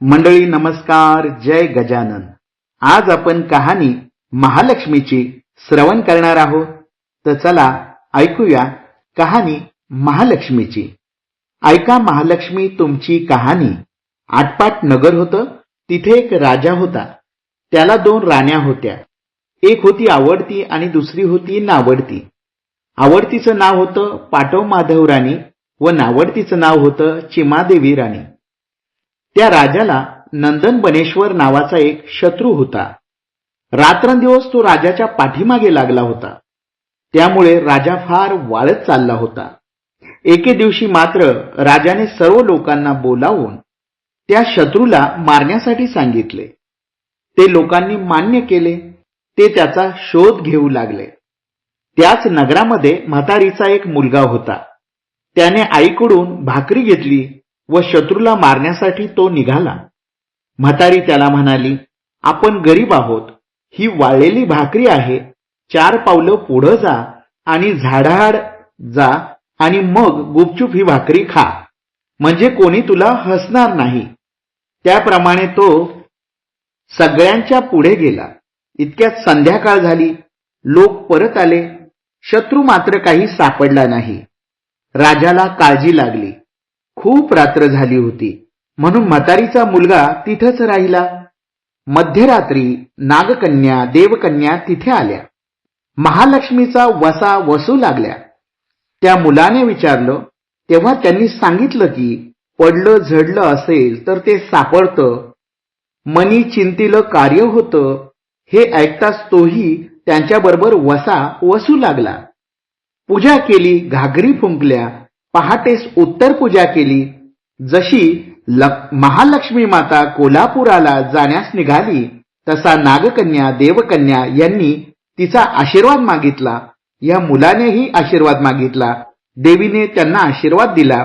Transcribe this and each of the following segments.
मंडळी नमस्कार. जय गजानन. आज आपण कहाणी महालक्ष्मीची श्रवण करणार आहोत. तर चला ऐकूया कहाणी महालक्ष्मीची. ऐका महालक्ष्मी तुमची कहाणी. आटपाट नगर होतं तिथे एक राजा होता. त्याला दोन राण्या होत्या. एक होती आवडती आणि दुसरी होती नावडती. आवडतीचं नाव होतं पाटव माधव राणी व नावडतीचं नाव होतं चिमादेवी राणी. त्या राजाला नंदन बनेश्वर नावाचा एक शत्रू होता. रात्रंदिवस तो राजाच्या पाठीमागे लागला होता. त्यामुळे राजा फार वाळत चालला होता. एके दिवशी मात्र राजाने सर्व लोकांना बोलावून त्या शत्रूला मारण्यासाठी सांगितले. ते लोकांनी मान्य केले. ते त्याचा शोध घेऊ लागले. त्याच नगरामध्ये म्हातारीचा एक मुलगा होता. त्याने आईकडून भाकरी घेतली. व शत्रूला मारण्यासाठी तो निघाला. म्हातारी त्याला म्हणाली आपण गरीब आहोत. ही वाळलेली भाकरी आहे. चार पावलं पुढं जा आणि झाडाआड जा आणि मग गुपचूप ही भाकरी खा. म्हणजे कोणी तुला हसणार नाही. त्याप्रमाणे तो सगळ्यांच्या पुढे गेला. इतक्यात संध्याकाळ झाली. लोक परत आले. शत्रू मात्र काही सापडला नाही. राजाला काळजी लागली. खूप रात्र झाली होती. म्हणून म्हातारीचा मुलगा तिथंच राहिला. मध्यरात्री नागकन्या देवकन्या तिथे आल्या. महालक्ष्मीचा वसा वसू लागल्या. त्या मुलाने विचारलं तेव्हा त्यांनी सांगितलं की पडलं झडलं असेल तर ते सापडतं. मनी चिंतीलं कार्य होतं. हे ऐकताच तोही त्यांच्याबरोबर वसा वसू लागला. पूजा केली घागरी फुंकल्या पहाटेस उत्तर पूजा केली. जशी महालक्ष्मी माता कोल्हापुराला जाण्यास निघाली तसा नागकन्या देवकन्या यांनी तिचा आशीर्वाद मागितला. या मुलानेही आशीर्वाद मागितला. देवीने त्यांना आशीर्वाद दिला.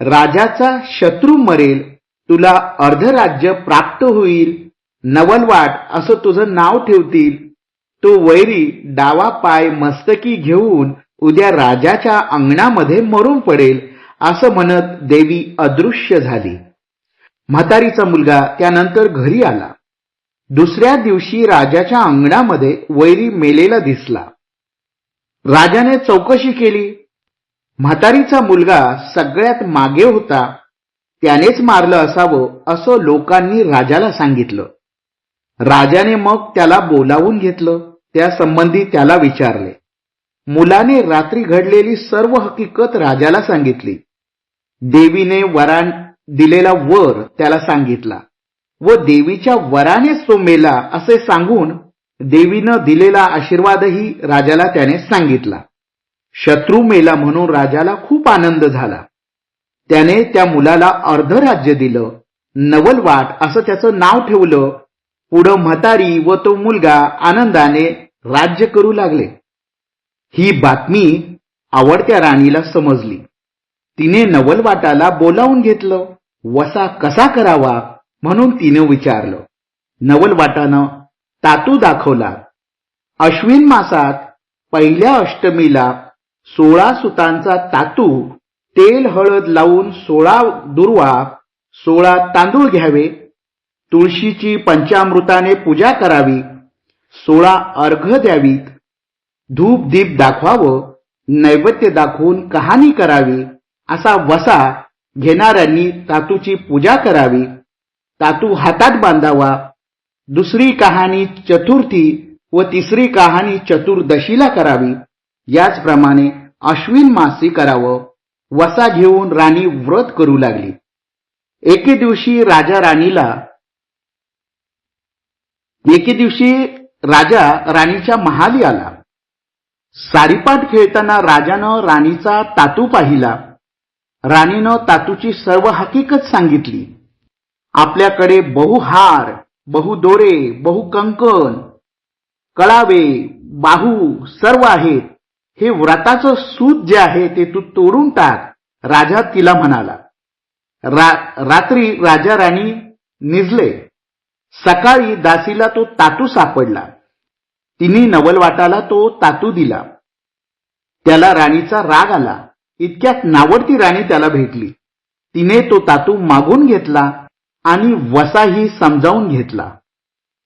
राजाचा शत्रू मरेल तुला अर्धराज्य प्राप्त होईल. नवलवाट असं तुझं नाव ठेवतील. तो वैरी डावा पाय मस्तकी घेऊन उद्या राजाच्या अंगणामध्ये मरून पडेल असं म्हणत देवी अदृश्य झाली. म्हातारीचा मुलगा त्यानंतर घरी आला. दुसऱ्या दिवशी राजाच्या अंगणामध्ये वैरी मेलेला दिसला. राजाने चौकशी केली. म्हातारीचा मुलगा सगळ्यात मागे होता. त्यानेच मारलं असावं असं लोकांनी राजाला सांगितलं. राजाने मग त्याला बोलावून घेतलं. त्या संबंधी त्याला विचारले. मुलाने रात्री घडलेली सर्व हकीकत राजाला सांगितली. देवीने वरान दिलेला वर त्याला सांगितला. व देवीच्या वरानेच तो मेला असे सांगून देवीनं दिलेला आशीर्वादही राजाला त्याने सांगितला. शत्रू मेला म्हणून राजाला खूप आनंद झाला. त्याने त्या मुलाला अर्ध राज्य दिलं नवलवाट असं त्याचं नाव ठेवलं. पुढं म्हातारी व तो मुलगा आनंदाने राज्य करू लागले. ही बातमी आवडत्या राणीला समजली. तिने नवलवाटाला बोलावून घेतलं वसा कसा करावा म्हणून तिने विचारलं. नवलवाटानं तातू दाखवला अश्विन मासात पहिल्या अष्टमीला सोळा सुतांचा तातू तेल हळद लावून सोळा दुर्वा सोळा तांदूळ घ्यावे तुळशीची पंचामृताने पूजा करावी सोळा अर्घ द्यावीत धूप दीप दाखवावं नैवेद्य दाखवून कहाणी करावी असा वसा घेणाऱ्यांनी तातूची पूजा करावी. तातू हातात बांधावा. दुसरी कहाणी चतुर्थी व तिसरी कहाणी चतुर्दशीला करावी. याचप्रमाणे अश्विन मासी करावं. वसा घेऊन राणी व्रत करू लागली. एके दिवशी राजा राणीला एके दिवशी राजा राणीच्या महाली आला. सारीपाट खेळताना राजानं राणीचा तातू पाहिला. राणीनं तातूची सर्व हकीकत सांगितली. आपल्याकडे बहुहार बहुदोरे बहुकंकण कळावे बाहू सर्व आहेत. हे व्रताचं सूत जे आहे ते तू तोडून टाक राजा तिला म्हणाला. रा, रात्री राजा राणी निजले. सकाळी दासीला तो तातू सापडला. तिने नवलवाटाला तो तातू दिला. त्याला राणीचा राग आला. इतक्यात नावडती राणी त्याला भेटली. तिने तो तातू मागून घेतला आणि वसाही समजावून घेतला.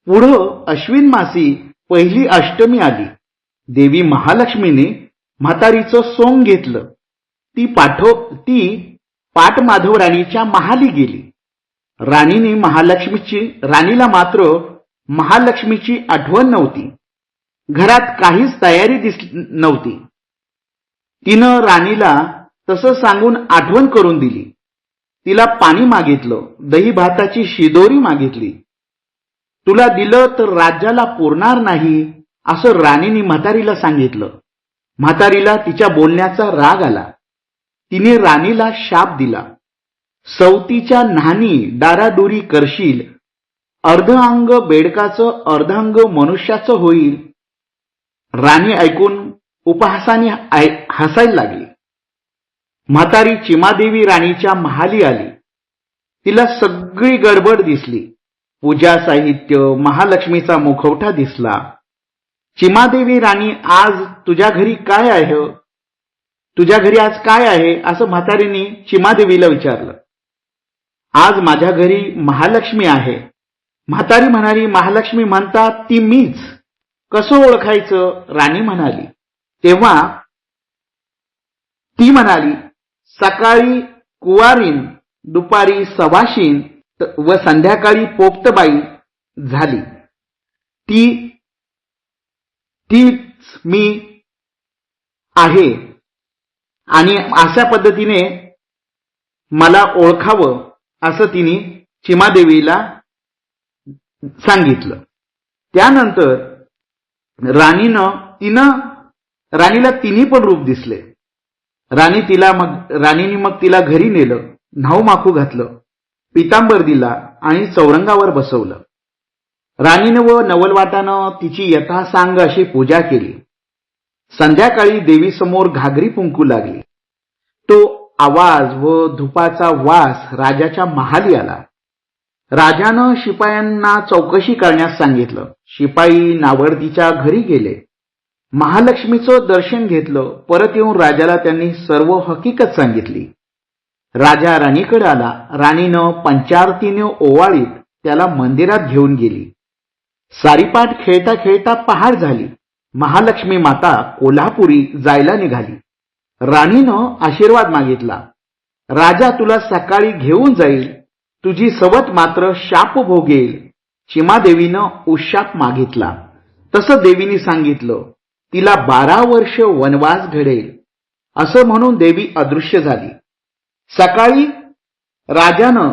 पुढं अश्विन मासी पहिली अष्टमी आली. देवी महालक्ष्मीने म्हातारीचं सोंग घेतलं. ती पाठो ती पाटमाधव राणीच्या महाली गेली. राणीने महालक्ष्मीची राणीला मात्र महालक्ष्मीची आठवण नव्हती. घरात काहीच तयारी दिस नव्हती. तिनं राणीला तसं सांगून आठवण करून दिली. तिला पाणी मागितलं दही भाताची शिदोरी मागितली. तुला दिलं तर राज्याला पुरणार नाही असं राणीने म्हातारीला सांगितलं. म्हातारीला तिच्या बोलण्याचा राग आला. तिने राणीला शाप दिला. सवतीच्या न्हाणी डाराडोरी करशील अर्ध अंग बेडकाचं अर्धांग मनुष्याचं होईल राणी ऐकून उपहासाने हसायला लागली. म्हातारी चिमादेवी राणीच्या महाली आली. तिला सगळी गडबड दिसली. पूजा साहित्य महालक्ष्मीचा मुखवटा दिसला. चिमादेवी राणी आज तुझ्या घरी काय आहे? तुझ्या घरी आज काय आहे? असं म्हातारीने चिमादेवीला विचारलं. आज माझ्या घरी महालक्ष्मी आहे. म्हातारी म्हणाली महालक्ष्मी म्हणतात ती मीच. कसं ओळखायचं? राणी म्हणाली. तेव्हा ती म्हणाली सकाळी कुवारीन दुपारी सवाशीन व संध्याकाळी पोपटबाई झाली. ती तीच मी आहे. आणि अशा पद्धतीने मला ओळखावं असं तिने चिमादेवीला सांगितलं. त्यानंतर राणीनं तिनं राणीला तिन्ही पण रूप दिसले. राणी तिला मग राणीने मग तिला घरी नेलं न्हाऊ माखू घातलं पितांबर दिला आणि चौरंगावर बसवलं. राणीनं व नवलवाटानं तिची यथासांग अशी पूजा केली. संध्याकाळी देवीसमोर घागरी पुंकू लागली. तो आवाज व धुपाचा वास राजाच्या महाली आला. राजानं शिपायांना चौकशी करण्यास सांगितलं. शिपाई नावडतीच्या घरी गेले. महालक्ष्मीचं दर्शन घेतलं परत येऊन राजाला त्यांनी सर्व हकीकत सांगितली. राजा राणीकडे आला राणीनं पंचारतीने ओवाळीत त्याला मंदिरात घेऊन गेली. सारीपाठ खेळता खेळता पहाड झाली. महालक्ष्मी माता कोल्हापुरी जायला निघाली. राणीनं आशीर्वाद मागितला. राजा तुला सकाळी घेऊन जाईल तुझी सवत मात्र शाप भोगेल चिमादेवीनं उशाप मागितला. तसं देवीनी सांगितलं तिला बारा वर्ष वनवास घडेल. असं म्हणून देवी अदृश्य झाली. सकाळी राजानं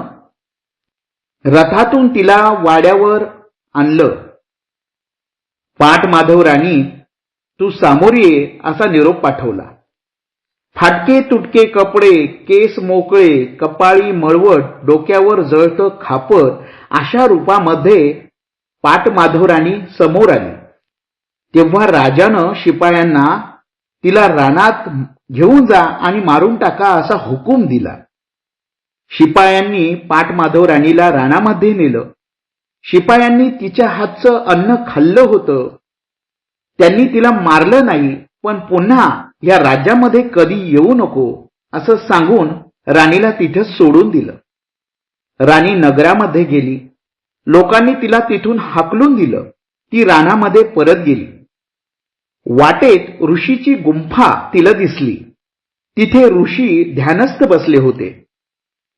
रथातून तिला वाड्यावर आणलं. पाट माधव राणी तू सामोर ये असा निरोप पाठवला. फाटके तुटके कपडे केस मोकळे कपाळी मळवट डोक्यावर जळतं खापत अशा रूपामध्ये पाटमाधवराणी समोर आली. तेव्हा राजानं शिपायांना तिला रानात घेऊन जा आणि मारून टाका असा हुकूम दिला. शिपायांनी पाट राणीला रानामध्ये नेलं. शिपायांनी तिच्या हातचं अन्न खाल्लं होतं. त्यांनी तिला मारलं नाही पण पुन्हा या राज्यामध्ये कधी येऊ नको असं सांगून राणीला तिथं सोडून दिलं. राणी नगरामध्ये गेली. लोकांनी तिला तिथून हाकलून दिलं. ती रानामध्ये परत गेली. वाटेत ऋषीची गुंफा तिला दिसली. तिथे ऋषी ध्यानस्थ बसले होते.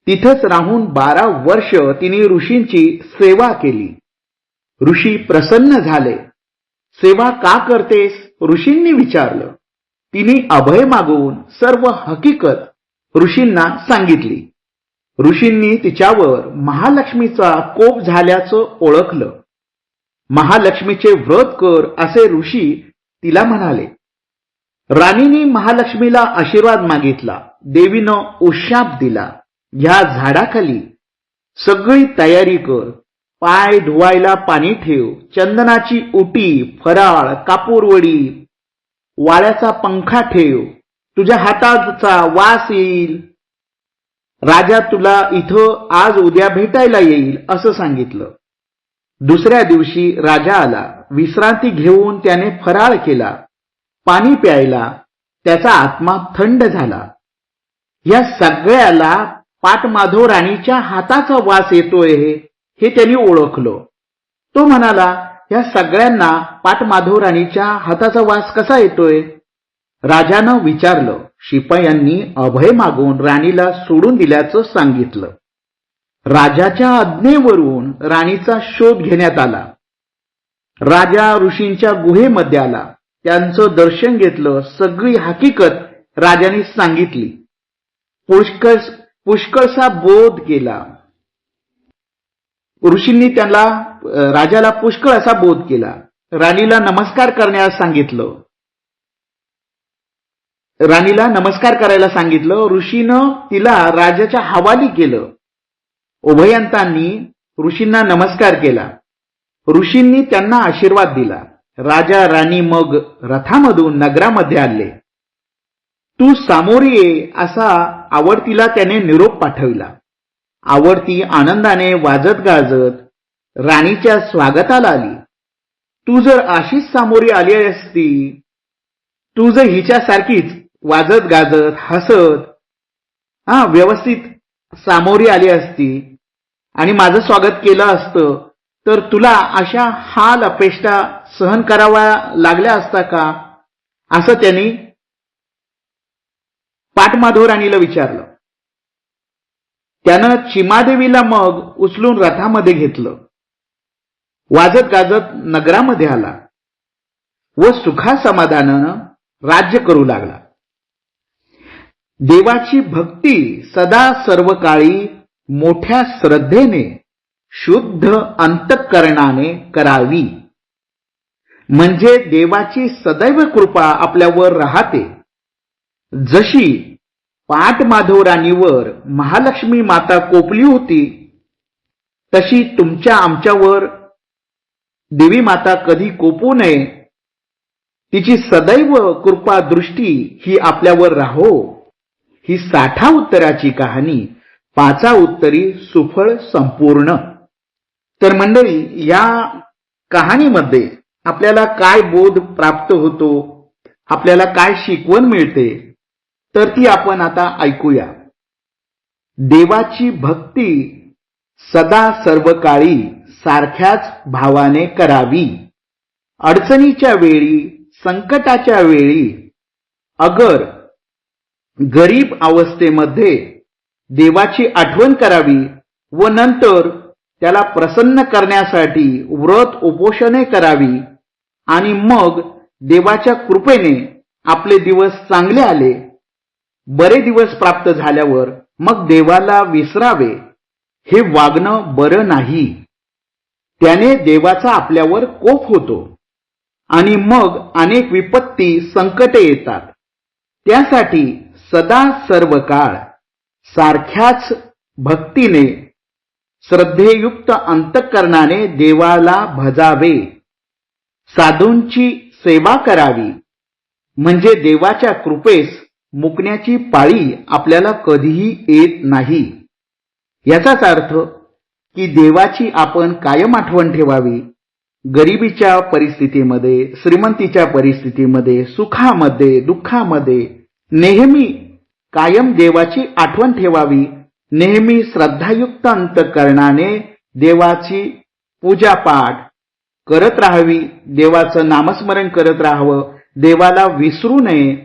तिथंच राहून बारा वर्ष तिने ऋषींची सेवा केली. ऋषी प्रसन्न झाले. सेवा का करतेस? ऋषींनी विचारलं. तिने अभय मागवून सर्व हकीकत ऋषींना सांगितली. ऋषींनी तिच्यावर महालक्ष्मीचा कोप झाल्याचं ओळखलं. महालक्ष्मीचे व्रत कर असे ऋषी तिला म्हणाले. राणीने महालक्ष्मीला आशीर्वाद मागितला. देवीनं उशाप दिला. ह्या झाडाखाली सगळी तयारी कर. पाय धुवायला पाणी ठेव. चंदनाची उटी फराळ कापूरवडी वाळ्याचा पंखा ठेव. तुझ्या हाताचा वास येईल. राजा तुला इथं आज उद्या भेटायला येईल असं सांगितलं. दुसऱ्या दिवशी राजा आला विश्रांती घेऊन त्याने फराळ केला पाणी प्यायला त्याचा आत्मा थंड झाला. या सगळ्याला पाटमाधव राणीच्या हाताचा वास येतोय हे त्यांनी ओळखलं. तो म्हणाला या सगळ्यांना पाटमाधव राणीच्या हाताचा वास कसा येतोय? राजानं विचारलं शिपायांनी अभय मागून राणीला सोडून दिल्याचं सांगितलं. राजाच्या आज्ञेवरून राणीचा शोध घेण्यात आला. राजा ऋषींच्या गुहेमध्ये आला. त्यांचं दर्शन घेतलं. सगळी हकीकत राजाने सांगितली. पुष्कळ पुष्कळसा बोध केला. ऋषींनी त्याला राजाला पुष्कळ असा बोध केला. राणीला नमस्कार करण्यास सांगितलं. राणीला नमस्कार करायला सांगितलं. ऋषीनं तिला राजाच्या हवाली केलं. उभयंतांनी ऋषींना नमस्कार केला. ऋषींनी त्यांना आशीर्वाद दिला. राजा राणी मग रथामधून नगरामध्ये आले. तू सामोरी ये असा आवडतीला त्याने निरोप पाठविला. आवडती आनंदाने वाजत गाजत राणीच्या स्वागताला आली. तू जर अशीच सामोरी आली असती तू जर हिच्यासारखीच वाजत गाजत हसत हा व्यवस्थित सामोरी आली असती. आणि माझं स्वागत केलं असतं. तर तुला अशा हाल अपेष्टा सहन कराव्या लागल्या असता का? असं त्यांनी पाटमाधव राणीला विचारलं. त्यानं चिमादेवीला मग उचलून रथामध्ये घेतलं. वाजत गाजत नगरामध्ये आला. व सुखासमाधानानं राज्य करू लागला. देवाची भक्ती सदा सर्व काळी मोठ्या श्रद्धेने शुद्ध अंतकरणाने करावी. म्हणजे देवाची सदैव कृपा आपल्यावर राहते. जशी पाटमाधवराणीवर महालक्ष्मी माता कोपली होती तशी तुमच्या आमच्यावर देवी माता कधी कोपू नये. तिची सदैव कृपा दृष्टी ही आपल्यावर राहो. ही साठा उत्तराची कहाणी पाचा उत्तरी सुफळ संपूर्ण. तर मंडळी या कहाणीमध्ये आपल्याला काय बोध प्राप्त होतो आपल्याला काय शिकवण मिळते तर ती आपण आता ऐकूया. देवाची भक्ती सदा सर्व काळी सारख्याच भावाने करावी. अडचणीच्या वेळी संकटाच्या वेळी अगर गरीब अवस्थेमध्ये देवाची आठवण करावी व नंतर त्याला प्रसन्न करण्यासाठी व्रत उपोषणे करावी आणि मग देवाच्या कृपेने आपले दिवस चांगले आले. बरे दिवस प्राप्त झाल्यावर मग देवाला विसरावे हे वागणं बरं नाही. त्याने देवाचा आपल्यावर कोप होतो आणि मग अनेक विपत्ती संकटे येतात. त्यासाठी सदा सर्व काळ सारख्याच भक्तीने श्रद्धेयुक्त अंतःकरणाने देवाला भजावे. साधूंची सेवा करावी. म्हणजे देवाच्या कृपेस मुकण्याची पाळी आपल्याला कधीही येत नाही. याचाच अर्थ की देवाची आपण कायम आठवण ठेवावी. गरिबीच्या परिस्थितीमध्ये श्रीमंतीच्या परिस्थितीमध्ये सुखामध्ये दुःखामध्ये नेहमी कायम देवाची आठवण ठेवावी. नेहमी श्रद्धायुक्त अंतकरणाने देवाची पूजापाठ करत राहावी. देवाचं नामस्मरण करत राहावं. देवाला विसरू नये.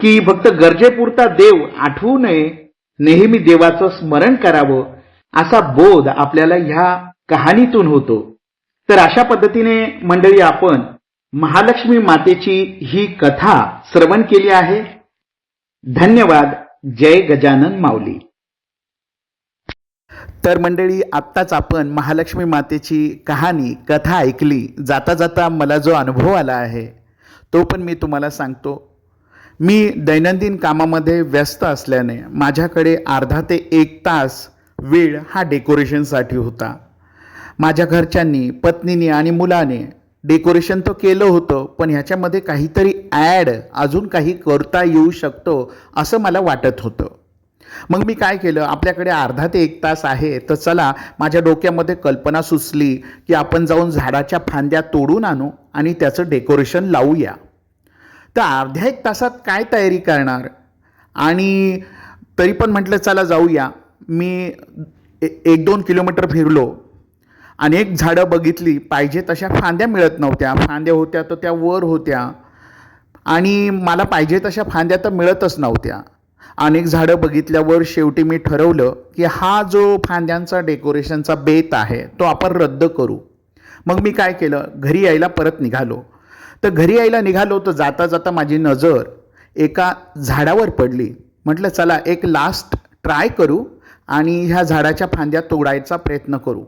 की फक्त गरजेपुरता देव आठवू नये नेहमी देवाचं स्मरण करावं. असा बोध आपल्याला ह्या कहाणीतून होतो. तर अशा पद्धतीने मंडळी आपण महालक्ष्मी मातेची ही कथा श्रवण केली आहे. धन्यवाद जय गजानन माऊली. तर मंडळी आत्ताच आपण महालक्ष्मी मातेची कहाणी कथा ऐकली. जाता जाता मला जो अनुभव आला आहे तो पण मी तुम्हाला सांगतो. मी दैनंदिन कामामध्ये व्यस्त असल्याने माझ्याकडे अर्धा ते एक तास वेळ हा डेकोरेशनसाठी होता. माझ्या घरच्यांनी पत्नीने आणि मुलाने डेकोरेशन तर केलं होतं पण ह्याच्यामध्ये काहीतरी ॲड अजून काही करता येऊ शकतो असं मला वाटत होतं. मग मी काय केलं? आपल्याकडे अर्धा ते एक तास आहे तर चला माझ्या डोक्यामध्ये कल्पना सुचली की आपण जाऊन झाडाच्या फांद्या तोडून आणू आणि त्याचं डेकोरेशन लावूया. तर अर्ध्या एक तासात काय तयारी करणार? आणि तरी पण म्हटलं चला जाऊया. मी ए एक दोन किलोमीटर फिरलो. अनेक झाडं बघितली पाहिजे तशा फांद्या मिळत नव्हत्या. फांद्या होत्या तर त्या वर होत्या. आणि मला पाहिजे तशा फांद्या तर मिळतच नव्हत्या. अनेक झाडं बघितल्यावर शेवटी मी ठरवलं की हा जो फांद्यांचा डेकोरेशनचा बेत आहे तो आपण रद्द करू. मग मी काय केलं? घरी यायला परत निघालो. तर घरी यायला निघालो तर जाता जाता माझी नजर एका झाडावर पडली. म्हटलं चला एक लास्ट ट्राय करू आणि ह्या झाडाच्या फांद्या तोडायचा प्रयत्न करू.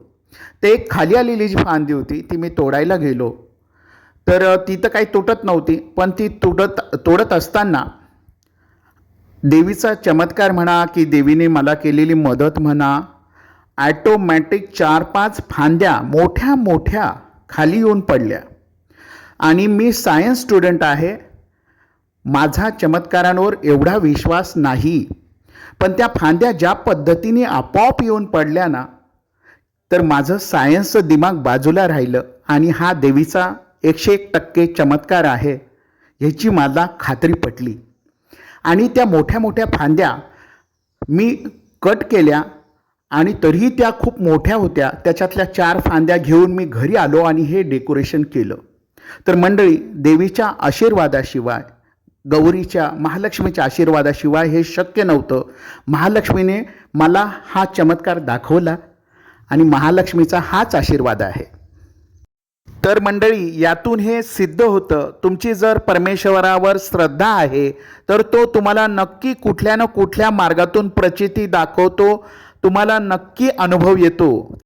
ते एक खाली आलेली जी फांदी होती ती मी तोडायला गेलो. तर ती तर काही तुटत नव्हती पण ती तुटत तोडत असताना देवीचा चमत्कार म्हणा की देवीने मला केलेली मदत म्हणा ॲटोमॅटिक चार पाच फांद्या मोठ्या मोठ्या खाली येऊन पडल्या. आणि मी सायन्स स्टुडंट आहे. माझा चमत्कारांवर एवढा विश्वास नाही. पण त्या फांद्या ज्या पद्धतीने आपोआप येऊन पडल्या ना तर माझं सायन्सचं दिमाग बाजूला राहिलं आणि हा देवीचा एकशे एक टक्के चमत्कार आहे ह्याची मला खात्री पटली. आणि त्या मोठ्या मोठ्या फांद्या मी कट केल्या आणि तरीही त्या खूप मोठ्या होत्या. त्याच्यातल्या चार फांद्या घेऊन मी घरी आलो आणि हे डेकोरेशन केलं. तर मंडळी देवीच्या आशीर्वादाशिवाय गौरीच्या महालक्ष्मीच्या आशीर्वादाशिवाय हे शक्य नव्हतं. महालक्ष्मीने मला हा चमत्कार दाखवला. आणि महालक्ष्मीचा हाच आशीर्वाद आहे. तर मंडळी यातून हे सिद्ध होतं तुमची जर परमेश्वरावर श्रद्धा आहे तर तो तुम्हाला नक्की कुठल्या ना कुठल्या मार्गातून प्रचिती दाखवतो तुम्हाला नक्की अनुभव येतो.